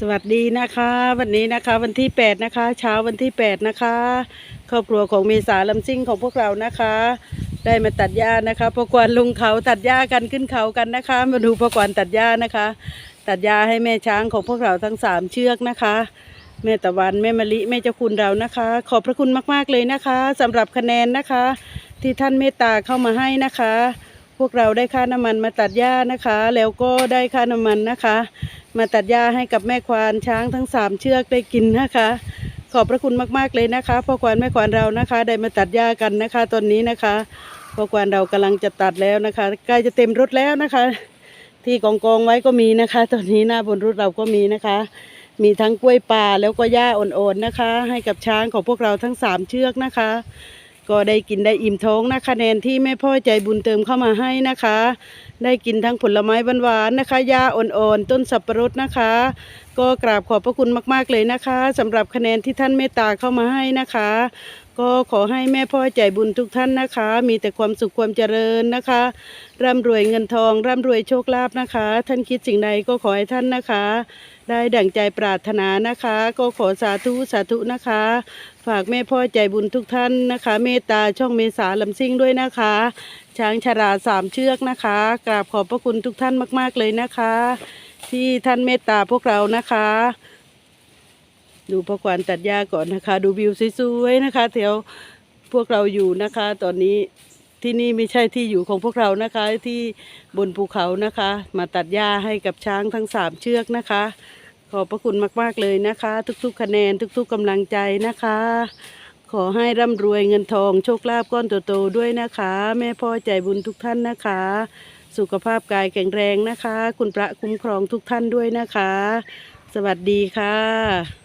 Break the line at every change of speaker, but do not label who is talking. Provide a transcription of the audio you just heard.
สวัสดีนะคะ วันนี้นะคะวันที่ 8 นะคะ เช้าวันที่ 8 นะคะ ครอบครัวของเมษาลำซิ่งของพวกเรานะคะ ได้มาตัดหญ้านะคะพอกวนลุงเขาตัดหญ้ากันขึ้นเขากันนะคะ มาดูพอกวนตัดหญ้านะคะ ตัดหญ้าให้แม่ช้างของพวกเราทั้งสามเชือกนะคะ แม่ตะวันแม่มะลิแม่เจ้าคุณเรานะคะ ขอบพระคุณมากๆเลยนะคะสำหรับคะแนนนะคะ ที่ท่านเมตตาเข้ามาให้นะคะ พวกเราได้ค่าน้ำมันมาตัดหญ้านะคะ แล้วก็ได้ค่าน้ำมันนะคะ มาตัดหญ้าให้กับแม่ควานช้างทั้งสามเชือกได้กินนะคะ ขอบพระคุณมากๆเลยนะคะพ่อควานแม่ควานเรานะคะ ได้มาตัดหญ้ากันนะคะ ตอนนี้นะคะพ่อควานเรากำลังจะตัดแล้วนะคะใกล้จะเต็มรถแล้วนะคะ ที่กองกองไว้ก็มีนะคะ ตอนนี้หน้าบนรถเราก็มีนะคะ มีทั้งกล้วยป่าแล้วก็หญ้าอ่อนๆนะคะ ให้กับช้างของพวกเราทั้งสามเชือกนะคะ ก็ได้กินได้อิ่มท้องนะคะแนนที่แม่พ่อใจบุญเติมเข้ามาให้นะคะ ได้กินทั้งผลไม้หวานๆนะคะยาอ่อนๆต้นสับปะรดนะคะ ก็กราบขอบพระคุณมากๆเลยนะคะสำหรับคะแนนที่ท่านเมตตาเข้ามาให้นะคะ ก็ขอให้แม่พ่อใจบุญทุกท่านนะคะ มีแต่ความสุขความเจริญนะคะ ร่ำรวยเงินทอง ร่ำรวยโชคลาภนะคะ ท่านคิดสิ่งใดก็ขอให้ท่านนะคะ ได้ดั่งใจปรารถนานะคะ ก็ขอสาธุสาธุนะคะ ฝากแม่พ่อใจบุญทุกท่านนะคะ เมตตาช่องเมษาลำซิ่งด้วยนะคะ ช้างชราสามเชือกนะคะกราบขอบพระคุณทุกท่านมาก ๆเลยนะคะ ที่ท่านเมตตาพวกเรานะคะ ดูพระควานตัดหญ้าก่อนนะคะ ดูวิวสวยๆนะคะแถวพวกเราอยู่นะคะ ตอนนี้ที่นี่ไม่ใช่ที่อยู่ของพวกเรานะคะ ที่บนภูเขานะคะ มาตัดหญ้าให้กับช้างทั้งสามเชือกนะคะ ขอบพระคุณมากๆเลยนะคะ ทุกๆ คะแนนทุก ๆกำลังใจนะคะ ขอให้ร่ำรวยเงินทองโชคลาภก้อนโตๆด้วยนะคะ แม่พ่อใจบุญทุกท่านนะคะ สุขภาพกายแข็งแรงนะคะ คุณพระคุ้มครองทุกท่านด้วยนะคะ สวัสดีค่ะ